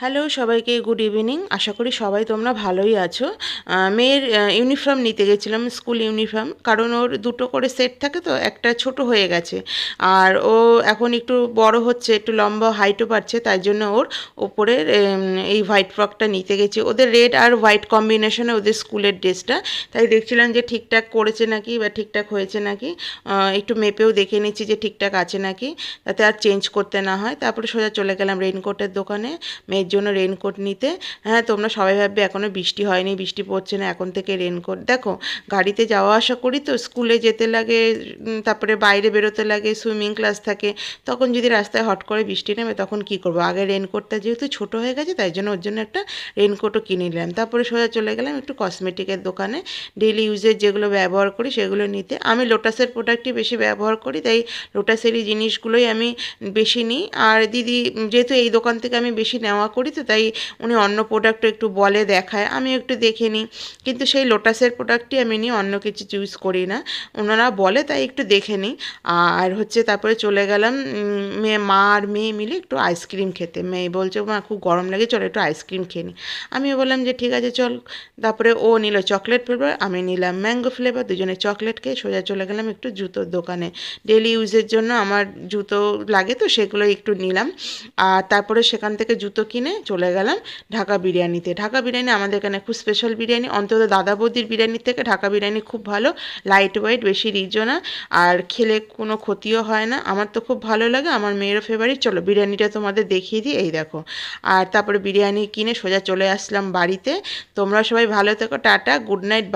Hello সবাইকে good evening আশা করি সবাই তোমরা ভালোই আছো। মেয়ের ইউনিফর্ম নিতে গেছিলাম স্কুল ইউনিফর্ম কারণ ওর দুটো করে সেট থাকে তো, একটা ছোট হয়ে গেছে। আর ও এখন একটু বড় হচ্ছে, একটু লম্বা হাইটও পাচ্ছে তাই জন্য ওর ওপরের এই হোয়াইট ফ্রকটা নিতে গেছি। ওদের রেড আর হোয়াইট কম্বিনেশনে ওদের স্কুলের ড্রেসটা। তাই দেখছিলাম যে ঠিকঠাক করেছে নাকি বা ঠিকঠাক হয়েছে নাকি। একটু মেপেও দেখে নিচ্ছি যে ঠিকঠাক আছে নাকি, তাতে আর চেঞ্জ করতে না হয়। তারপরে সোজা চলে গেলাম রেইনকোটের দোকানে। মেয়ের জন্য রেনকোট নিতে। হ্যাঁ তোমরা সবাই ভাববে এখনও বৃষ্টি হয়নি, বৃষ্টি পড়ছে না, এখন থেকে রেনকোট দেখো, গাড়িতে যাওয়া আসা করি তো স্কুলে যেতে লাগে তারপরে বাইরে বেরোতে লাগে সুইমিং ক্লাস থাকে, তখন যদি রাস্তায় হট করে বৃষ্টি নেমে, তখন কি করব? আগে রেনকোটটা যেহেতু ছোট হয়ে গেছে, তাই জন্য ওর জন্য একটা রেনকোটও কিনে নিলাম। তারপরে সোজা চলে গেলাম একটু কসমেটিকের দোকানে। ডেইলি ইউজের যেগুলো ব্যবহার করি, সেগুলো নিতে। আমি লোটাসের প্রোডাক্টই বেশি ব্যবহার করি, তাই লোটাসেরই জিনিসগুলোই আমি বেশি নিই। আর দিদি, যেহেতু এই দোকান থেকে আমি বেশি নেওয়া তো তাই উনি অন্য প্রোডাক্টও একটু বলে দেখায় আমি একটু দেখে নিই। কিন্তু সেই লোটাসের প্রোডাক্টই আমি নিই অন্য কিছু চুজ করি না। ওনারা বলে, তাই একটু দেখে নিই। আর হচ্ছে তারপরে চলে গেলাম মেয়ে, মা আর মেয়ে মিলে একটু আইসক্রিম খেতে। মেয়ে বলছে, মা, খুব গরম লাগে, চলো একটু আইসক্রিম খেয়ে নিই। আমিও বললাম যে, ঠিক আছে, চল। তারপরে ও নিল চকলেট ফ্লেভার আমি নিলাম ম্যাঙ্গো ফ্লেভার দুজনে চকলেট খেয়ে সোজা চলে গেলাম একটু জুতোর দোকানে। ডেলি ইউজের জন্য আমার জুতো লাগে তো, সেগুলো একটু নিলাম। আর তারপরে সেখান থেকে জুতো কিনে চলে গেলাম ঢাকা বিরিয়ানিতে ঢাকা বিরিয়ানি আমাদের এখানে খুব স্পেশাল বিরিয়ানি। অন্তত দাদা বৌদির বিরিয়ানির থেকে ঢাকা বিরিয়ানি খুব ভালো লাইট ওয়েট বেশি রিচও না। আর খেলে কোনো ক্ষতিও হয় না। আমার তো খুব ভালো লাগে, আমার মেয়েরও ফেভারিট চলো বিরিয়ানিটা তোমাদের দেখিয়ে দিই, এই দেখো। আর তারপরে বিরিয়ানি কিনে সোজা চলে আসলাম বাড়িতে। তোমরা সবাই ভালো থেকো, টাটা গুড নাইট